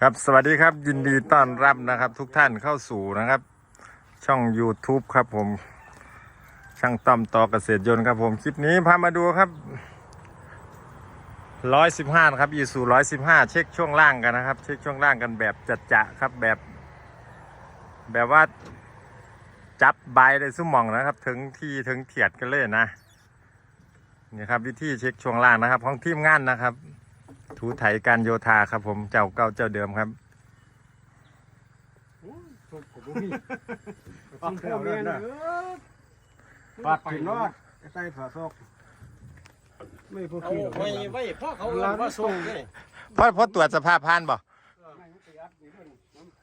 ครับสวัสดีครับยินดีต้อนรับนะครับ ทุกท่านเข้าสู่นะครับ ช่อง YouTube ครับผม ช่างต้อมต่อเกษตรยนต์ครับผมคลิปนี้พามาดูครับร้อยสิบห้าครับอีสูร้อยสิบห้าเช็คช่วงล่างกันนะครับ เช็คช่วงล่างกันแบบจัดจะครับแบบ แบบว่าจับใบได้สุ่มมองนะครับ ถึงที่ถึงเถียดกันเลยนะนี่ครับวิธีเช็คช่วงล่างนะครับ ของทีมงานนะครับ ถูไถการโยธาครับ ผมเจ้าเก่าเจ้าเดิมครับทุกผมมีปักแล้วนั่นนะปัดถึงรอดใส่ผ้าซอกไม่พอเอาขี้ไว้ไว้พ่อเขาเอาว่าส่งนี่เพราะเพราะตรวจสภาพผ่านบ่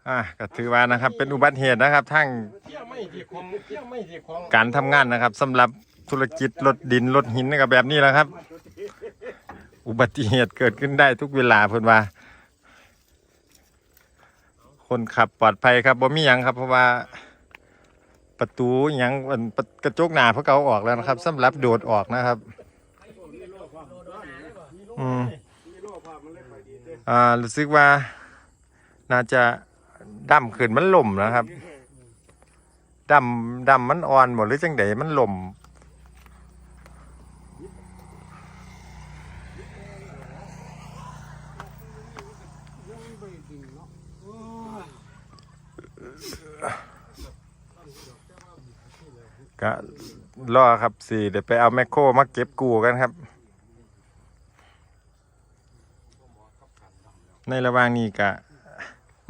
อ่าก็ถือว่านะครับ เป็นอุบัติเหตุนะครับ ทั้งเที่ยวไม่ที่ของเที่ยวไม่ที่ของการทำงานนะครับสำหรับธุรกิจรถดินรถหินนะครับแบบนี้แหละครับ อุบัติเหตุเกิดขึ้นได้ทุกเวลาเพื่อนว่า คนขับปลอดภัยครับบ่มีหยังครับ เพราะว่า ประตูหยังอันประกระจกหน้าเพราะเขาออกแล้วนะครับสำหรับโดดออกนะครับ อืม อ่ารู้สึกว่า น่าจะดำขึ้นมันล่มนะครับดำดำมันอ่อนหมดหรือจังไดมันล่ม ก็รอครับสี่เดี๋ยวไปเอาแมคโครมาเก็บกูกันครับ ในระหว่างนี้ก็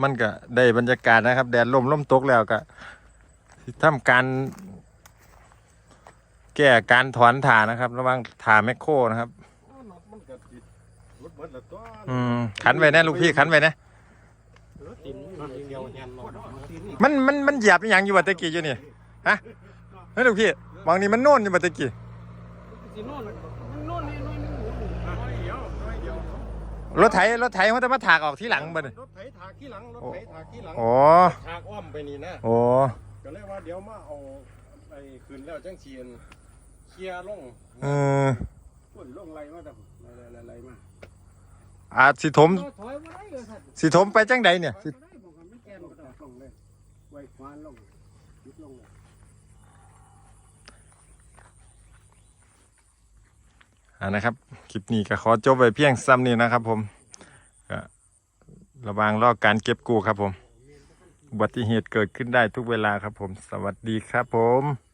มันก็ได้บรรยากาศนะครับ แดดลมลมตกแล้วก็ทำการ แก้การถอนถ่านะครับ ระหว่างถ่าแมคโครนะครับ อืมขันไว้นะลูกพี่ขันไว้นะ มันเดียวแฮนเนาะมันมันมันเหยียบอหย่างอยู่บัตะกี้อยู่นี่ฮะเฮ้ยลูกพี่มองนี่มันโน่นอยู่บัตะกี้สิโน่นมันโน่นนี่น้อยนึงน้อยเดียวน้อยเดียวรถไถรถไถเขาจะมาถากออกที่หลังบ่เนี่ยรถไถถากขี้หลังรถไถถากขี้หลังโอ้ถากอ้อมไปนี่นะโอ้ก็เลยว่าเดี๋ยวมาเอาไอ้คืนแล้วจังเชียนเคลียร์ลงเออปุ่นลงไรมาแต่ไรไรไรมาอาจสิถมถอยมาได้เลยสัตว์สิถมไปจังใดเนี่ยถ งเลยไว้ควานลงยุบลงเลยอ่านะครับ คลิปนี้ก็ขอจบไปเพียงซ้ำนี้นะครับผมก็ระวังรอการเก็บกู้ครับผมอุบัติเหตุเกิดขึ้นได้ทุกเวลาครับผม สวัสดีครับผม